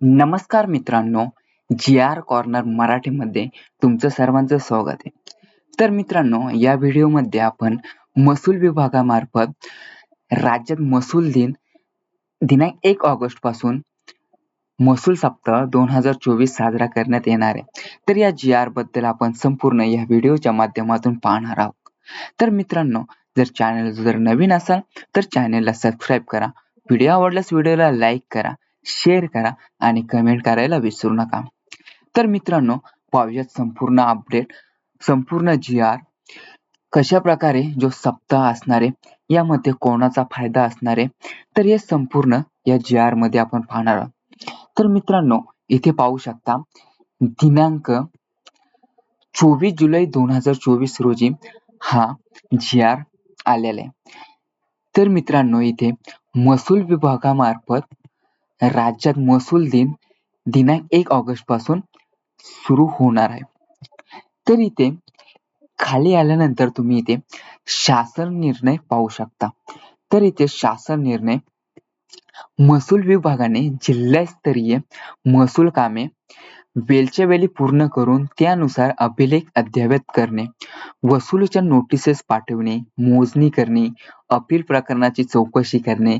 नमस्कार मित्रांनो जी R corner मराठीमध्ये तुमचं सर्वांचं स्वागत आहे. तर मित्रांनो या व्हिडिओमध्ये आपण महसूल विभागामार्फत राज्यात महसूल दिन दिनांक एक ऑगस्टपासून महसूल सप्ताह दोन हजार चोवीस साजरा करण्यात येणार आहे. तर या जी आरबद्दल आपण संपूर्ण या व्हिडिओच्या माध्यमातून पाहणार आहोत. तर मित्रांनो जर चॅनल जर नवीन असाल तर चॅनलला सबस्क्राईब करा. व्हिडिओ आवडल्यास व्हिडिओला लाईक करा. शेअर करा आणि कमेंट करायला विसरू नका. तर मित्रांनो पाहूयात संपूर्ण अपडेट संपूर्ण जी आर कशा प्रकारे जो सप्ताह असणार आहे यामध्ये कोणाचा फायदा असणार आहे तर हे संपूर्ण या जी आरमध्ये आपण पाहणार आहोत. तर मित्रांनो इथे पाहू शकता दिनांक चोवीस जुलै दोन हजार चोवीस रोजी हा जी आर आलेला आहे. तर मित्रांनो इथे महसूल विभागामार्फत राज्यात महसूल दिन दिनांक एक ऑगस्टपासून सुरू होणार आहे. तर इथे खाली आल्यानंतर तुम्ही इथे शासन निर्णय पाहू शकता. तर इथे शासन निर्णय महसूल विभागाने जिल्हास्तरीय महसूल कामे वेळच्या वेळी पूर्ण करून त्यानुसार अभिलेख अद्ययावत करणे वसुलीच्या नोटिसेस पाठवणे मोजणी करणे अपील प्रकरणाची चौकशी करणे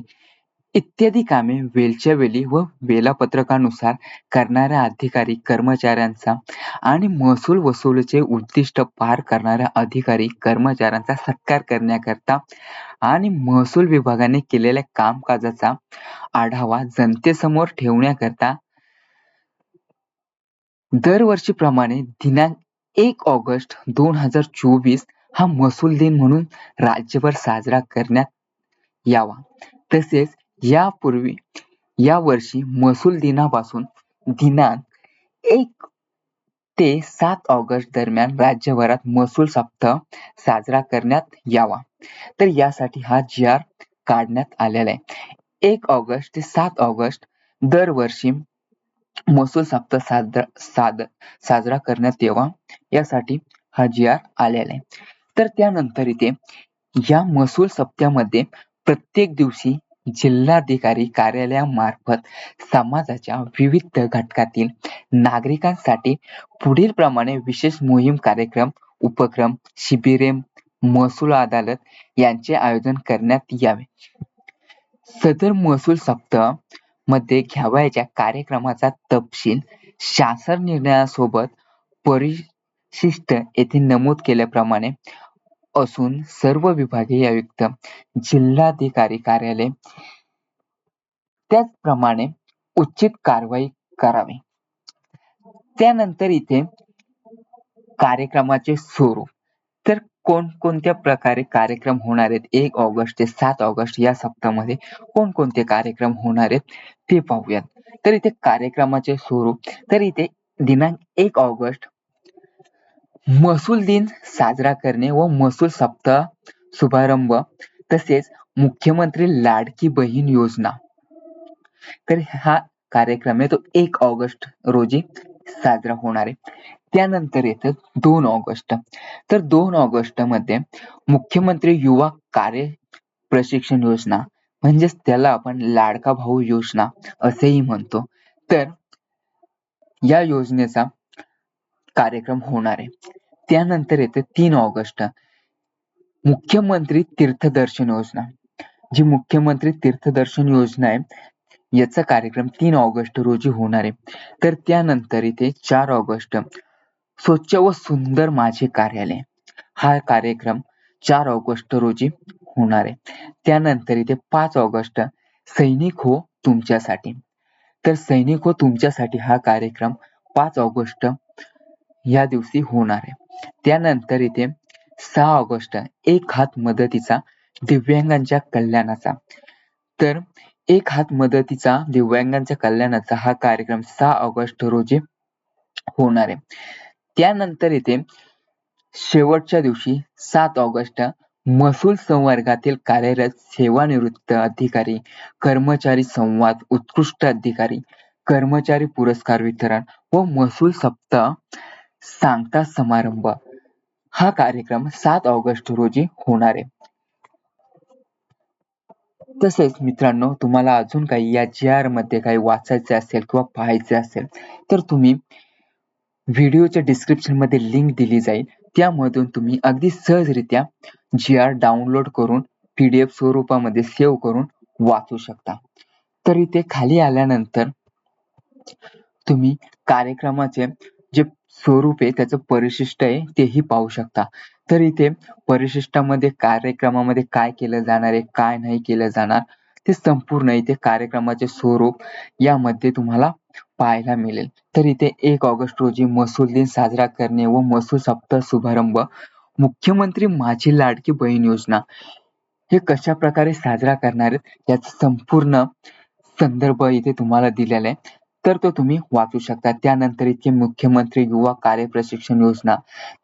इत्यादी कामे वेळच्या वेळी व वेळापत्रकानुसार करणाऱ्या अधिकारी कर्मचाऱ्यांचा आणि महसूल वसुलीचे उद्दिष्ट पार करणाऱ्या अधिकारी कर्मचाऱ्यांचा सत्कार करण्याकरता आणि महसूल विभागाने केलेल्या कामकाजाचा आढावा जनतेसमोर ठेवण्याकरता दरवर्षीप्रमाणे दिनांक एक ऑगस्ट दोन हजार चोवीस हा महसूल दिन म्हणून राज्यभर साजरा करण्यात यावा. तसेच यापूर्वी या वर्षी महसूल दिनापासून दिनांक एक ते सात ऑगस्ट दरम्यान राज्यभरात महसूल सप्ताह साजरा करण्यात यावा. तर यासाठी हा जी आर काढण्यात आलेला आहे. एक ऑगस्ट ते सात ऑगस्ट दरवर्षी महसूल सप्ताह साजरा साद साजरा करण्यात यावा. यासाठी हा जी आर आलेला आहे. तर त्यानंतर इथे या महसूल सप्त्यामध्ये प्रत्येक दिवशी जिल्हाधिकारी कार्यालयामार्फत समाजाच्या विविध घटकातील नागरिकांसाठी पुढील प्रमाणे विशेष मोहीम कार्यक्रम उपक्रम शिबिरे महसूल अदालत यांचे आयोजन करण्यात यावे. सदर महसूल सप्ताहमध्ये घ्यावयाच्या कार्यक्रमाचा तपशील शासन निर्णयासोबत परिशिष्ट येथे नमूद केल्याप्रमाणे असून सर्व विभागीय आयुक्त जिल्हाधिकारी कार्यालय त्याचप्रमाणे उचित कारवाई करावी. त्यानंतर इथे कार्यक्रमाचे स्वरूप तर कोणकोणत्या प्रकारे कार्यक्रम होणार आहेत? एक ऑगस्ट ते सात ऑगस्ट या सप्ताहामध्ये कोणकोणते कार्यक्रम होणार आहेत ते पाहूयात. तर इथे कार्यक्रमाचे स्वरूप तर इथे दिनांक एक ऑगस्ट महसूल दिन साजरा करणे व महसूल सप्ताह शुभारंभ तसेच मुख्यमंत्री लाडकी बहीण योजना. तर हा कार्यक्रम आहे तो एक ऑगस्ट रोजी साजरा होणार आहे. त्यानंतर येतं दोन ऑगस्ट. तर दोन ऑगस्टमध्ये मुख्यमंत्री युवा कार्य प्रशिक्षण योजना म्हणजेच त्याला आपण लाडका भाऊ योजना असेही म्हणतो. तर या योजनेचा कार्यक्रम होणार आहे. त्यानंतर येते तीन ऑगस्ट. मुख्यमंत्री तीर्थदर्शन योजना. जी मुख्यमंत्री तीर्थदर्शन योजना आहे याचा कार्यक्रम तीन ऑगस्ट रोजी होणार आहे. तर त्यानंतर इथे चार ऑगस्ट. स्वच्छ व सुंदर माझे कार्यालय. हा कार्यक्रम चार ऑगस्ट रोजी होणार आहे. त्यानंतर इथे पाच ऑगस्ट. सैनिक हो तुमच्यासाठी. तर सैनिक हो तुमच्यासाठी हा कार्यक्रम पाच ऑगस्ट या दिवशी होणार आहे. त्यानंतर इथे सहा ऑगस्ट एक हात मदतीचा दिव्यांगांच्या कल्याणाचा. तर एक हात मदतीचा दिव्यांगांच्या कल्याणाचा हा कार्यक्रम सहा ऑगस्ट रोजी होणार आहे. त्यानंतर इथे शेवटच्या दिवशी सात ऑगस्ट महसूल संवर्गातील कार्यरत सेवानिवृत्त अधिकारी कर्मचारी संवाद उत्कृष्ट अधिकारी कर्मचारी पुरस्कार वितरण व महसूल सप्ताह सांगता समारंभ. हा कार्यक्रम सात ऑगस्ट रोजी होणार आहे. तसेच मित्रांनो तुम्हाला अजून काही या जी आरमध्ये काही वाचायचे असेल किंवा पाहायचे असेल तर तुम्ही व्हिडिओच्या डिस्क्रिप्शनमध्ये लिंक दिली जाईल. त्यामधून तुम्ही अगदी सहजरित्या जी आर डाउनलोड करून पीडीएफ स्वरूपामध्ये सेव्ह करून वाचू शकता. तर इथे खाली आल्यानंतर तुम्ही कार्यक्रमाचे स्वरूप आहे त्याचं परिशिष्ट आहे तेही पाहू शकता. तर इथे परिशिष्टामध्ये कार्यक्रमामध्ये काय केलं जाणार आहे काय नाही केलं जाणार ते संपूर्ण इथे कार्यक्रमाचे स्वरूप यामध्ये तुम्हाला पाहायला मिळेल. तर इथे एक ऑगस्ट रोजी महसूल दिन साजरा करणे व महसूल सप्ताह शुभारंभ मुख्यमंत्री माझी लाडकी बहीण योजना हे कशा प्रकारे साजरा करणार आहेत याचा संपूर्ण संदर्भ इथे तुम्हाला दिलेला आहे. तर तो तुम्ही वाचू शकता. त्यानंतर इथे मुख्यमंत्री युवा कार्य प्रशिक्षण योजना.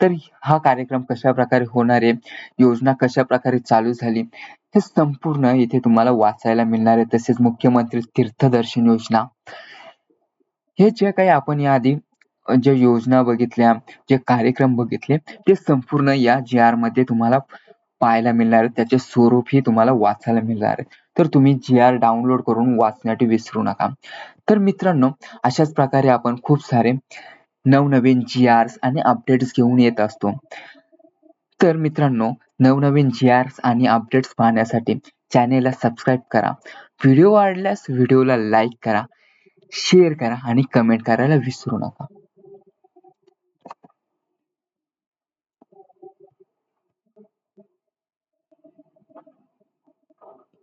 तर हा कार्यक्रम कशा प्रकारे होणार आहे? योजना कशा प्रकारे चालू झाली? हे संपूर्ण इथे तुम्हाला वाचायला मिळणार आहे. तसेच मुख्यमंत्री तीर्थदर्शन योजना. हे जे काही आपण याआधी ज्या योजना बघितल्या जे कार्यक्रम बघितले ते संपूर्ण या जी आरमध्ये तुम्हाला पाहायला मिळणार आहे. त्याचे स्वरूपही तुम्हाला वाचायला मिळणार आहे. तर तुम्ही जी आर डाउनलोड करून वाचण्यासाठी विसरू नका. तर मित्रांनो अशाच प्रकारे आपण खूप सारे नवनवीन जी आर्स आणि अपडेट्स घेऊन येत असतो. तर मित्रांनो नवनवीन जी आर्स आणि अपडेट्स पाहण्यासाठी चॅनेलला सबस्क्राईब करा. व्हिडिओ आवडल्यास व्हिडिओला लाईक करा शेअर करा आणि कमेंट करायला विसरू नका.